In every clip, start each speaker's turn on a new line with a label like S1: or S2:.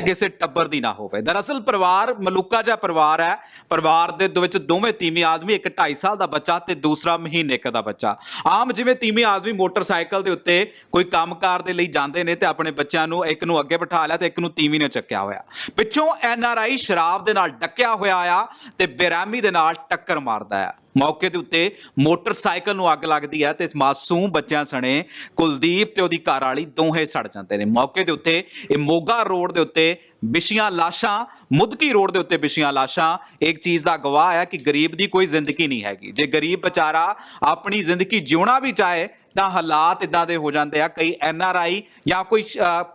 S1: ਕਿਸੇ ਟੱਬਰ ਦੀ ਨਾ ਹੋਵੇ। ਦਰਅਸਲ ਪਰਿਵਾਰ ਮਲੂਕਾ ਜਿਹਾ ਪਰਿਵਾਰ ਹੈ। ਪਰਿਵਾਰ ਦੇ ਵਿੱਚ ਦੋਵੇਂ ਤੀਵੀਂ ਆਦਮੀ, ਇੱਕ 2.5 ਸਾਲ ਦਾ ਬੱਚਾ ਤੇ ਦੂਸਰਾ ਮਹੀਨੇ ਕੁ ਦਾ ਬੱਚਾ। ਆਮ ਜਿਵੇਂ ਤੀਵੀਂ ਆਦਮੀ ਮੋਟਰਸਾਈਕਲ ਦੇ ਉੱਤੇ ਕੋਈ ਕੰਮਕਾਰ ਦੇ ਲਈ ਜਾਂਦੇ ਨੇ ਤੇ ਆਪਣੇ ਬੱਚਿਆਂ ਨੂੰ ਇੱਕ ਨੂੰ ਅੱਗੇ ਬਿਠਾ ਲਿਆ ਤੇ ਇੱਕ ਨੂੰ ਤੀਵੀਂ ਨੇ ਚੱਕਿਆ ਹੋਇਆ। ਪਿੱਛੋਂ ਐਨ ਆਰ ਆਈ ਸ਼ਰਾਬ ਦੇ ਨਾਲ ਡੱਕਿਆ ਹੋਇਆ ਆ ਤੇ ਬੇਰਾਮੀ ਦੇ ਨਾਲ ਟੱਕਰ ਮਾਰਦਾ ਆ। ਮੌਕੇ ਦੇ ਉੱਤੇ ਮੋਟਰਸਾਈਕਲ ਨੂੰ ਅੱਗ ਲੱਗਦੀ ਹੈ ਤੇ ਮਾਸੂਮ ਬੱਚਿਆਂ ਸਣੇ ਕੁਲਦੀਪ ਤੇ ਉਹਦੀ ਘਰ ਵਾਲੀ ਦੋਹੇ ਸੜ ਜਾਂਦੇ ਨੇ। ਮੌਕੇ ਦੇ ਉੱਤੇ ਇਹ ਮੋਗਾ ਰੋਡ ਦੇ ਉੱਤੇ ਵਿਛੀਆਂ ਲਾਸ਼ਾਂ, ਮੁਦਕੀ ਰੋਡ ਦੇ ਉੱਤੇ ਵਿਛੀਆਂ ਲਾਸ਼ਾਂ। ਇੱਕ ਚੀਜ਼ ਦਾ ਗਵਾਹ ਹੈ ਕਿ ਗਰੀਬ ਦੀ ਕੋਈ ਜ਼ਿੰਦਗੀ ਨਹੀਂ ਹੈਗੀ। ਜੇ ਗਰੀਬ ਵਿਚਾਰਾ ਆਪਣੀ ਜ਼ਿੰਦਗੀ ਜਿਉਣਾ ਵੀ ਚਾਹੇ, ਤਾਂ ਹਾਲਾਤ ਇਦਾਂ ਦੇ ਹੋ ਜਾਂਦੇ ਆ। ਕਈ ਐਨ ਆਰ ਆਈ ਜਾਂ ਕੋਈ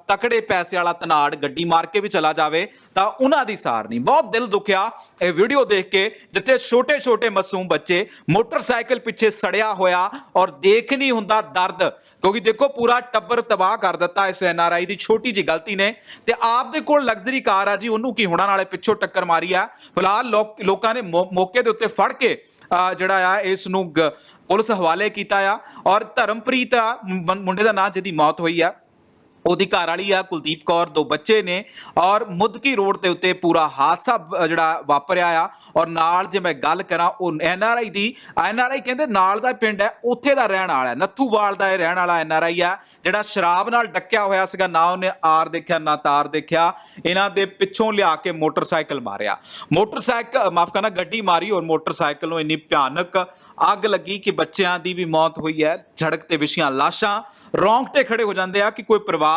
S1: ਤਕੜੇ ਪੈਸੇ ਵਾਲਾ ਤਨਾੜ ਗੱਡੀ ਮਾਰ ਕੇ ਵੀ ਚਲਾ ਜਾਵੇ, ਤਾਂ ਉਹਨਾਂ ਦੀ ਸਾਰ ਨਹੀਂ। ਬਹੁਤ ਦਿਲ ਦੁਖਿਆ ਇਹ ਵੀਡੀਓ ਦੇਖ ਕੇ, ਜਿੱਥੇ ਛੋਟੇ ਛੋਟੇ ਮਾਸੂਮ ਬੱਚੇ ਮੋਟਰਸਾਈਕਲ ਪਿੱਛੇ ਸੜਿਆ ਹੋਇਆ ਔਰ ਦੇਖ ਨਹੀਂ ਹੁੰਦਾ ਦਰਦ। ਕਿਉਂਕਿ ਦੇਖੋ, ਪੂਰਾ ਟੱਬਰ ਤਬਾਹ ਕਰ ਦਿੱਤਾ ਇਸ ਐਨ ਆਰ ਆਈ ਦੀ। ਛੋਟੀ ਜੀ ਗਲਤੀ ਨੇ। ਤੇ ਆਪ ਦੇ ਕੋਲ ਲਗਜ਼ਰੀ ਕਾਰ ਆ ਜੀ, ਉਹਨੂੰ ਕੀ ਹੋਣਾ? ਨਾਲੇ ਪਿੱਛੋਂ ਟੱਕਰ ਮਾਰੀ ਆ। ਫਿਲਹਾਲ ਲੋਕਾਂ ਨੇ ਮੌਕੇ ਦੇ ਉੱਤੇ ਫੜ ਕੇ ਅਹ ਜਿਹੜਾ ਆ ਇਸ ਨੂੰ ਪੁਲਿਸ ਹਵਾਲੇ ਕੀਤਾ ਆ। ਔਰ ਧਰਮਪ੍ਰੀਤ ਮੁੰਡੇ ਦਾ ਨਾਂ ਜਿਹਦੀ ਮੌਤ ਹੋਈ ਆ। ਉਹਦੀ ਘਰ ਵਾਲੀ ਆ, ਕੁਲਦੀਪ ਕੌਰ, ਦੋ ਬੱਚੇ ਨੇ ਔਰ ਮੁੱਦਕੀ ਰੋਡ ਦੇ ਉੱਤੇ ਪੂਰਾ ਹਾਦਸਾ ਜਿਹੜਾ ਵਾਪਰਿਆ ਆ ਔਰ ਨਾਲ ਜੇ ਮੈਂ ਗੱਲ ਕਰਾਂ, ਉਹ N R I the N R I ਕਹਿੰਦੇ ਨਾਲ ਦਾ ਪਿੰਡ ਹੈ, ਉੱਥੇ ਦਾ ਰਹਿਣ ਵਾਲਾ ਨੱਥੂਵਾਲ ਦਾ ਇਹ ਰਹਿਣ ਵਾਲਾ ਐਨ ਆਰ ਆਈ ਆ, ਜਿਹੜਾ ਸ਼ਰਾਬ ਨਾਲ ਡੱਕਿਆ ਹੋਇਆ ਸੀਗਾ, ਨਾ ਉਹਨੇ ਆਰ ਦੇਖਿਆ, ਨਾ ਤਾਰ ਦੇਖਿਆ, ਇਹਨਾਂ ਦੇ ਪਿੱਛੋਂ ਲਿਆ ਕੇ ਮੋਟਰਸਾਈਕਲ ਮਾਰਿਆ। ਮੋਟਰਸਾਈਕਲ ਮਾਫ ਕਰਨਾ, ਗੱਡੀ ਮਾਰੀ ਔਰ ਮੋਟਰਸਾਈਕਲ ਨੂੰ ਇੰਨੀ ਭਿਆਨਕ ਅੱਗ ਲੱਗੀ ਕਿ ਬੱਚਿਆਂ ਦੀ ਵੀ ਮੌਤ ਹੋਈ ਹੈ ਝੜਕ ਤੇ ਵਿਛੀਆਂ ਲਾਸ਼ਾਂ, ਰੌਂਗਟੇ ਖੜੇ ਹੋ ਜਾਂਦੇ ਆ ਕਿ ਕੋਈ ਪਰਿਵਾਰ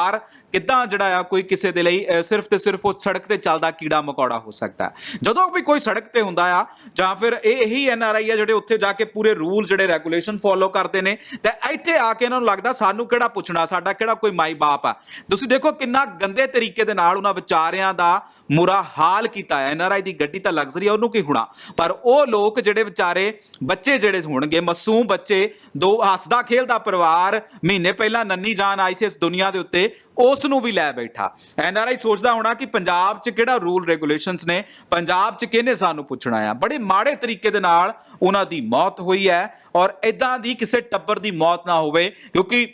S1: ਕਿੱਦਾਂ ਜਿਹੜਾ ਆ ਕੋਈ ਕਿਸੇ ਦੇ ਲਈ ਸਿਰਫ ਤੇ ਸਿਰਫ ਉਹ ਸੜਕ ਤੇ ਚੱਲਦਾ ਕੀੜਾ ਮਕੌੜਾ ਹੋ ਸਕਦਾ ਜਦੋਂ ਵੀ ਕੋਈ ਸੜਕ ਤੇ ਹੁੰਦਾ ਆ, ਜਾਂ ਫਿਰ ਇਹ ਇਹੀ ਐਨ ਆਰ ਆਈ ਆ ਜਿਹੜੇ ਉੱਥੇ ਜਾ ਕੇ ਪੂਰੇ ਰੂਲ ਜਿਹੜੇ ਰੈਗੂਲੇਸ਼ਨ ਫੋਲੋ ਕਰਦੇ ਨੇ, ਤੇ ਇੱਥੇ ਆ ਕੇ ਇਹਨਾਂ ਨੂੰ ਲੱਗਦਾ ਸਾਨੂੰ ਕਿਹੜਾ ਪੁੱਛਣਾ, ਸਾਡਾ ਕਿਹੜਾ ਕੋਈ ਮਾਈ ਬਾਪ ਆ। ਤੁਸੀਂ ਦੇਖੋ ਕਿੰਨਾ ਗੰਦੇ ਤਰੀਕੇ ਦੇ ਨਾਲ ਉਹਨਾਂ ਵਿਚਾਰਿਆਂ ਦਾ ਮੁਰਾ ਹਾਲ ਕੀਤਾ ਹੈ ਐਨ ਆਰ ਆਈ ਦੀ ਗੱਡੀ ਤਾਂ ਲਗਜ਼ਰੀ ਆ, ਉਹਨੂੰ ਕੀ ਹੋਣਾ? ਪਰ ਉਹ ਲੋਕ ਜਿਹੜੇ ਵਿਚਾਰੇ ਬੱਚੇ ਜਿਹੜੇ ਹੋਣਗੇ, ਮਾਸੂਮ ਬੱਚੇ, ਦੋ ਹੱਸਦਾ ਖੇਲਦਾ ਪਰਿਵਾਰ, ਮਹੀਨੇ ਪਹਿਲਾਂ ਨੰਨੀ ਜਾਨ ਆਈ ਸੀ ਇਸ ਦੁਨੀਆ ਦੇ ਉੱਤੇ ਉਸ ਨੂੰ ਵੀ ਲੈ ਬੈਠਾ। ਐਨ ਆਰ ਆਈ ਸੋਚਦਾ ਹੋਣਾ ਕਿ ਪੰਜਾਬ 'ਚ ਕਿਹੜਾ ਰੂਲ ਰੈਗੂਲੇਸ਼ਨਸ ਨੇ, ਪੰਜਾਬ 'ਚ ਕਿਹਨੇ ਸਾਨੂੰ ਪੁੱਛਣਾ ਆ? ਬੜੇ ਮਾੜੇ ਤਰੀਕੇ ਦੇ ਨਾਲ ਉਹਨਾਂ ਦੀ ਮੌਤ ਹੋਈ ਹੈ ਔਰ ਇਦਾਂ ਦੀ ਕਿਸੇ ਟੱਬਰ ਦੀ ਮੌਤ ਨਾ ਹੋਵੇ, ਕਿਉਂਕਿ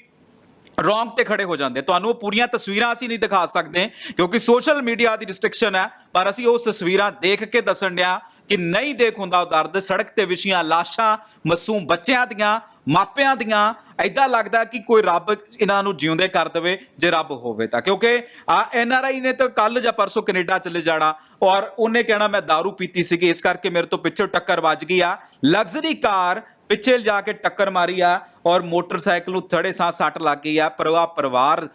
S1: ਰੌਂਗ ਤੇ ਖੜੇ ਹੋ ਜਾਂਦੇ। ਤੁਹਾਨੂੰ ਉਹ ਪੂਰੀਆਂ ਤਸਵੀਰਾਂ ਅਸੀਂ ਨਹੀਂ ਦਿਖਾ ਸਕਦੇ, ਕਿਉਂਕਿ ਸੋਸ਼ਲ ਮੀਡੀਆ ਦੀ ਰਿਸਟ੍ਰਿਕਸ਼ਨ ਹੈ, ਪਰ ਅਸੀਂ ਉਸ ਤਸਵੀਰਾਂ ਦੇਖ ਕੇ ਦੱਸਣ ਡਿਆ ਕਿ ਨਹੀਂ ਦੇਖ ਹੁੰਦਾ ਉਹ ਦਰਦ। ਸੜਕ ਤੇ ਵਿਛੀਆਂ ਲਾਸ਼ਾਂ, ਮਾਸੂਮ ਬੱਚਿਆਂ ਦੀਆਂ, ਮਾਪਿਆਂ ਦੀਆਂ ਐਦਾਂ ਲੱਗਦਾ ਕਿ ਕੋਈ ਰੱਬ ਇਹਨਾਂ ਨੂੰ ਜਿਉਂਦੇ ਕਰ ਦੇਵੇ, ਜੇ ਰੱਬ ਹੋਵੇ ਤਾਂ। ਕਿਉਂਕਿ ਆ ਐਨ ਆਰ ਆਈ ਨੇ ਤਾਂ ਕੱਲ ਜਾਂ ਪਰਸੋਂ ਕੈਨੇਡਾ ਚਲੇ ਜਾਣਾ, ਔਰ ਉਹਨੇ ਕਹਿਣਾ, ਮੈਂ दारू ਪੀਤੀ ਸੀਗੀ, ਇਸ ਕਰਕੇ ਮੇਰੇ ਤੋਂ ਪਿੱਛੋਂ ਟੱਕਰ ਵੱਜ ਗਈ ਆ। ਲਗਜ਼ਰੀ ਕਾਰ ਪਿੱਛੇ ਜਾ ਕੇ ਟੱਕਰ ਮਾਰੀ ਆ ਔਰ ਮੋਟਰਸਾਈਕਲ ਨੂੰ ਥੜੇ ਸਾਹ ਸੱਟ ਲੱਗ ਗਈ ਆ ਪਰਿਵਾਰ ਪਰਿਵਾਰ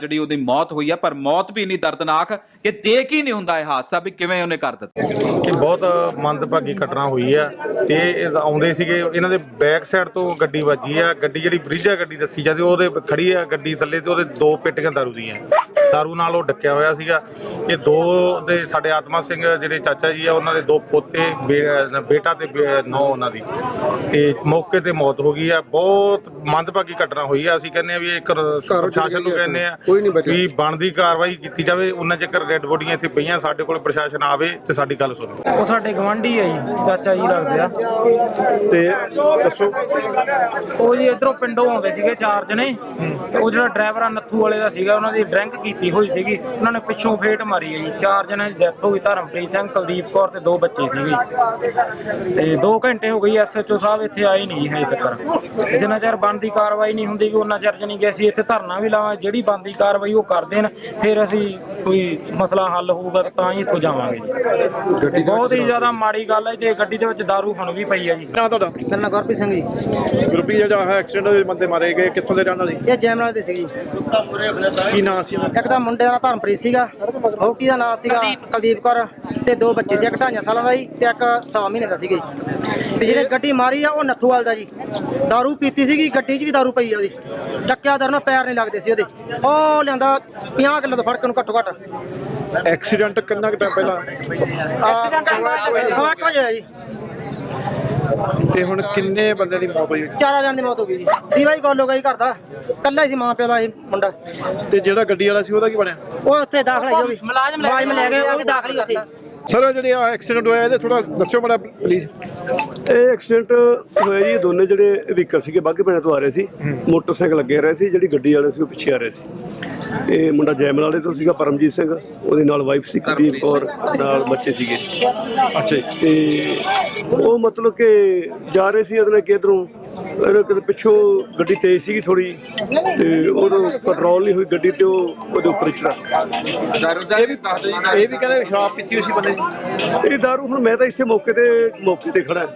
S1: ਜਿਹੜੀ ਉਹਦੀ ਮੌਤ ਹੋਈ ਆ, ਪਰ ਮੌਤ ਵੀ ਇੰਨੀ ਦਰਦਨਾਕ ਕਿ ਦੇਖ ਹੀ ਨਹੀਂ ਹੁੰਦਾ ਇਹ ਹਾਦਸਾ ਵੀ ਕਿਵੇਂ ਉਹਨੇ ਕਰ ਦਿੱਤਾ।
S2: ਇਹ ਬਹੁਤ ਮੰਦਭਾਗੀ ਘਟਨਾ ਹੋਈ ਆ ਤੇ ਇਹ ਆਉਂਦੇ ਸੀਗੇ, ਇਹਨਾਂ ਦੇ ਬੈਕ ਸਾਈਡ ਤੋਂ ਗੱਡੀ ਵੱਜੀ ਆ, ਗੱਡੀ ਜਿਹੜੀ ਬ੍ਰਿਜਾ ਗੱਡੀ ਦੱਸੀ ਜਾਂਦੀ, ਉਹਦੇ ਖੜੀ ਆ ਗੱਡੀ ਥੱਲੇ ਤੇ ਉਹਦੇ ਦੋ ਪੇਟੀਆਂ ਦਾਰੂ ਦੀਆਂ। ਦਾਰੂ ਨਾਲ ਉਹ ਡੱਕਿਆ ਹੋਇਆ ਸੀਗਾ। ਇਹ ਦੋ ਦੇ ਸਾਡੇ ਆਤਮਾ ਸਿੰਘ ਜਿਹੜੇ ਚਾਚਾ ਜੀ ਆ ਉਹਨਾਂ ਦੇ ਦੋ ਪੋਤੇ ਬੇਟਾ ਤੇ ਨੌ ਉਹਨਾਂ ਦੀ। ਤੇ ਮੌਕੇ ਤੇ ਮੌਤ ਹੋ ਗਈ ਆ। ਬਹੁਤ ਮੰਦਭਾਗੀ ਘਟਨਾ ਹੋਈ ਆ। ਅਸੀਂ ਕਹਿੰਦੇ ਆ ਵੀ ਇਹ ਪ੍ਰਸ਼ਾਸਨ ਨੂੰ ਕਹਿੰਦੇ ਆ। ਵੀ ਬਣਦੀ ਕਾਰਵਾਈ ਕੀਤੀ ਜਾਵੇ। ਉਹਨਾਂ ਚਿਰ ਡੈਡ ਬੋਡੀਆਂ ਇੱਥੇ ਪਈਆਂ ਸਾਡੇ ਕੋਲ ਪ੍ਰਸ਼ਾਸਨ ਆਵੇ ਤੇ ਸਾਡੀ ਗੱਲ ਸੁਣੇ।
S3: ਉਹ ਸਾਡੇ ਗਵਾਂਢੀ ਆ ਜੀ ਚਾਚਾ ਜੀ ਲੱਗਦੇ ਆ।
S4: ਤੇ ਦੱਸੋ।
S3: ਉਹ ਜੀ ਇਧਰੋਂ ਪਿੰਡੋਂ ਆਉਂਦੇ ਸੀਗੇ ਚਾਰ ਜਣੇ। ਤੇ ਉਹ ਜਿਹੜਾ ਡਰਾਈਵਰ ਆ ਨੱਥੂ ਵਾਲੇ ਦਾ ਸੀਗਾ ਉਹਨਾਂ ਦੀ ਡਰਿੰਕ ਕੀਤੀ ਹੋਈ ਸੀਗੀ। ਉਹਨਾਂ ਨੇ ਪਿੱਛੋਂ ਫੇਟ ਮਾਰੀ ਹੈ ਜੀ। ਚਾਰ ਜਣਿਆਂ ਦੀ ਡੈਥ ਹੋ ਗਈ। ਧਰਮਪ੍ਰੀਤ ਸਿੰਘ ਕੁਲਦੀਪ ਕੌਰ ਤੇ ਦੋ ਬੱਚੇ ਸੀਗੇ ਤੇ 2 ਘੰਟੇ ਹੋ ਗਈ ਐਸਐਚਓ ਸਾਹਿਬ ਇੱਥੇ ਆਏ ਨਹੀਂ ਹਜੇ ਤੱਕ। ਜਿੰਨਾ ਚਿਰ ਬਣਦੀ ਕਾਰਵਾਈ ਨਹੀਂ ਹੁੰਦੀ ਕਿ ਉਹਨਾਂ ਚਿਰ ਜਣੀ ਕਿ ਅਸੀਂ ਇੱਥੇ ਧਰਨਾ ਵੀ ਲਾਵਾਂ ਜਿਹੜੀ ਬਣਦੀ ਕਾਰਵਾਈ ਉਹ ਕਰ ਦੇਣ। ਫਿਰ ਅਸੀਂ ਕੋਈ ਮਸਲਾ ਹੱਲ ਹੋਊਗਾ ਤਾਂ ਹੀ ਇੱਥੋਂ ਜਾਵਾਂਗੇ ਜੀ। ਬਹੁਤ ਹੀ ਜ਼ਿਆਦਾ ਮਾੜੀ ਗੱਲ ਹੈ ਤੇ ਗੱਡੀ ਦੇ ਵਿੱਚ ਦਾਰੂ ਹੁਣ ਵੀ ਪਈ ਹੈ ਜੀ।
S4: ਨਾ ਤੁਹਾਡਾ?
S5: ਮੇਰਾ ਨਾਮ ਗੁਰਪ੍ਰੀਤ ਸਿੰਘ ਜੀ।
S4: ਗਰੁੱਪੀ ਜਿਹੜਾ ਹੈ ਐਕਸੀਡੈਂਟ ਦੇ ਬੰਦੇ ਮਾਰੇ ਗਏ। ਕਿੱਥੋਂ ਦੇ ਰਹਿਣ ਵਾਲੇ?
S5: ਇਹ ਜੈਮਨਾਲ ਦੇ ਸੀ ਜੀ।
S4: ਕੀ ਨਾਂ ਸੀ?
S5: ਇੱਕ ਤਾਂ ਮੁੰਡੇ ਦਾ ਨਾਂ ਧਰਮਪ੍ਰੀਤ ਸੀਗਾ ਹੋਟੀ ਦਾ ਨਾਮ ਸੀਗਾ ਕੁਲਦੀਪ ਕੌਰ ਤੇ ਦੋ ਬੱਚੇ ਸੀ ਇੱਕ ਢਾਈਆਂ ਸਾਲਾਂ ਦਾ ਜੀ ਤੇ ਇੱਕ ਸਵਾ ਮਹੀਨੇ ਦਾ ਸੀਗਾ ਜੀ ਤੇ ਜਿਹਨੇ ਗੱਡੀ ਮਾਰੀ ਆ ਉਹ ਨੱਥੂਵਾਲ ਦਾ ਜੀ दारू ਪੀਤੀ ਸੀਗੀ ਗੱਡੀ 'ਚ ਵੀ दारू ਪਈ ਆ ਉਹਦੀ ਡੱਕਿਆ ਦਰ ਨਾਲ ਪੈਰ ਨਹੀਂ ਲੱਗਦੇ ਸੀ ਉਹਦੇ ਉਹ ਲਿਆਂਦਾ 50 ਕਿਲੋ ਤੋਂ ਫੜ ਕੇ ਨੂੰ ਘੱਟੋ ਘੱਟ
S4: ਐਕਸੀਡੈਂਟ ਕਿੰਨਾ ਕੁ ਟਾਈਮ ਪਹਿਲਾਂ
S5: ਆਹ, ਸਵਾ ਕੁ ਵਜੇ ਹੋਇਆ ਜੀ
S4: ਤੇ ਹੁਣ ਕਿੰਨੇ ਬੰਦੇ ਦੀ ਮੌਤ ਹੋਈ
S5: ਚਾਰਾਂ ਜਣ ਦੀ ਮੌਤ ਹੋ ਗਈ ਜੀ। ਦੀਵਾਈ ਗੋਲ ਹੋ ਗਈ ਘਰ ਦਾ। ਕੱਲਾ ਹੀ ਸੀ ਮਾਂ ਪਿਓ ਦਾ ਇਹ ਮੁੰਡਾ।
S4: ਤੇ ਜਿਹੜਾ ਗੱਡੀ ਵਾਲਾ ਸੀ ਉਹਦਾ ਕੀ ਬਣਿਆ?
S5: ਉਹ ਉੱਥੇ ਦਾਖਲ ਹੈ ਉਹ ਵੀ। ਮੁਲਾਜ਼ਮ ਲੈ ਗਏ ਉਹ ਵੀ ਦਾਖਲ ਹੀ ਉੱਥੇ।
S4: ਸਰ ਜਿਹੜੇ ਆ ਐਕਸੀਡੈਂਟ ਹੋਇਆ ਇਹਦੇ ਥੋੜਾ ਦੱਸਿਓ ਬੜਾ ਪਲੀਜ਼
S6: ਇਹ ਐਕਸੀਡੈਂਟ ਹੋਇਆ ਜੀ ਦੋਨੇ ਜਿਹੜੇ ਵਹੀਕਲ ਸੀਗੇ ਬਾਗੇ ਪਿੰਡ ਤੋਂ ਆ ਰਹੇ ਸੀ। ਮੋਟਰਸਾਈਕਲ ਲੱਗੇ ਰਹੇ ਸੀ ਜਿਹੜੀ ਗੱਡੀ ਵਾਲੇ ਸੀ ਉਹ ਪਿੱਛੇ ਆ ਰਹੇ ਸੀ। ਇਹ ਮੁੰਡਾ ਜੈਮਲ ਵਾਲੇ ਤੋਂ ਸੀਗਾ ਪਰਮਜੀਤ ਸਿੰਘ। ਉਹਦੇ ਨਾਲ ਵਾਈਫ ਸੀ ਕੁਲਦੀਪ ਕੌਰ ਨਾਲ ਬੱਚੇ ਸੀਗੇ। ਅੱਛਾ ਤੇ ਉਹ ਮਤਲਬ ਕਿ ਜਾ ਰਹੇ ਸੀ ਉਹਨੇ ਕਿਧਰੋਂ? ਇਹਨੇ ਕਿਤੇ ਪਿੱਛੋਂ ਗੱਡੀ ਤੇਜ਼ ਸੀਗੀ ਥੋੜੀ ਤੇ ਉਹਨੂੰ ਪੈਟਰੋਲ ਨਹੀਂ ਹੋਈ ਗੱਡੀ ਤੇ ਉਹ ਉਹਦੇ ਉੱਪਰ ਚੜਾ
S4: ਇਹ ਵੀ ਇਹ ਵੀ ਕਹਿੰਦੇ ਸ਼ਰਾਬ ਪੀਤੀ ਹੋਈ ਸੀ ਬੰਦੇ ਦੀ
S6: ਇਹ ਦਾਰੂ ਹੁਣ ਮੈਂ ਤਾਂ ਇੱਥੇ ਮੌਕੇ ਤੇ ਮੌਕੇ ਤੇ ਖੜਾ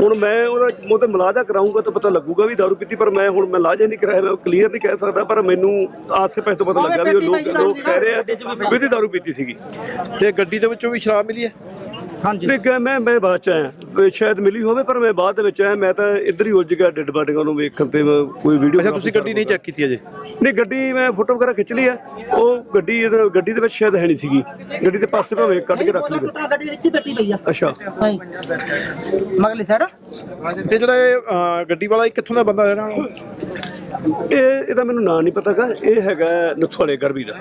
S6: ਹੁਣ ਮੈਂ ਉਹਦਾ ਮੂੰਹ ਤੇ ਮਲਾਜਾ ਕਰਾਉਂਗਾ ਤਾਂ ਪਤਾ ਲੱਗੂਗਾ ਵੀ ਦਾਰੂ ਪੀਤੀ ਪਰ ਮੈਂ ਹੁਣ ਮੈਂ ਲਾਜਾ ਨਹੀਂ ਕਰਾਇਆ ਮੈਂ ਕਲੀਅਰ ਨਹੀਂ ਕਹਿ ਸਕਦਾ ਪਰ ਮੈਨੂੰ ਆਸੇ ਪਾਸੇ ਤੋਂ ਪਤਾ ਲੱਗਾ ਵੀ ਉਹ ਲੋਕ ਲੋਕ ਕਹਿ ਰਹੇ ਆ ਵੀ ਇਹਦੀ ਦਾਰੂ ਪੀਤੀ ਸੀਗੀ।
S4: ਤੇ ਗੱਡੀ ਦੇ ਵਿੱਚੋਂ ਵੀ ਸ਼ਰਾਬ ਮਿਲੀ ਹੈ?
S6: ਨਹੀਂ ਗਾ, ਮੈਂ ਮੈਂ ਬਾਅਦ ਚ ਆਇਆ। ਵੀ ਸ਼ਾਇਦ ਮਿਲੀ ਹੋਵੇ ਪਰ ਮੈਂ ਬਾਅਦ ਦੇ ਵਿੱਚ ਆਇਆ। ਮੈਂ ਤਾਂ ਇੱਧਰ ਹੀ ਉਲਝ ਗਿਆ ਡੈਡ ਬਾਡੀਆਂ ਨੂੰ ਵੇਖਣ ਤੇ ਮੈਂ ਕੋਈ ਵੀਡੀਓ
S4: ਅੱਛਾ ਤੁਸੀਂ ਗੱਡੀ ਨਹੀਂ ਚੈੱਕ ਕੀਤੀ ਅਜੇ?
S6: ਨਹੀਂ ਗੱਡੀ ਮੈਂ ਫੋਟੋ ਵਗੈਰਾ ਖਿੱਚ ਲਈ ਆ। ਉਹ ਗੱਡੀ ਇਹਦੇ- ਗੱਡੀ ਦੇ ਵਿੱਚ ਸ਼ਾਇਦ ਹੈ ਨਹੀਂ ਸੀਗੀ। ਗੱਡੀ ਦੇ ਪਾਸੇ ਭਾਵੇਂ ਕੱਢ ਕੇ ਰੱਖ ਲਈ।
S5: ਗੱਡੀ ਦੇ ਵਿੱਚ ਹੀ ਗੱਡੀ ਪਈ ਆ।
S6: ਅੱਛਾ।
S5: ਹਾਂਜੀ ਮਗਲੀ ਸਾਈਡ
S4: ਤੇ ਜਿਹੜਾ ਇਹ ਅਹ, ਗੱਡੀ ਵਾਲਾ ਇਹ ਕਿੱਥੋਂ ਦਾ ਬੰਦਾ ਰਹਿਣਾ
S6: ਇਹ ਇਹਦਾ ਮੈਨੂੰ ਨਾਂ ਨਹੀਂ ਪਤਾਗਾ ਇਹ ਹੈਗਾ ਨਥਵਾਲੇ ਗਰਬੀ ਦਾ।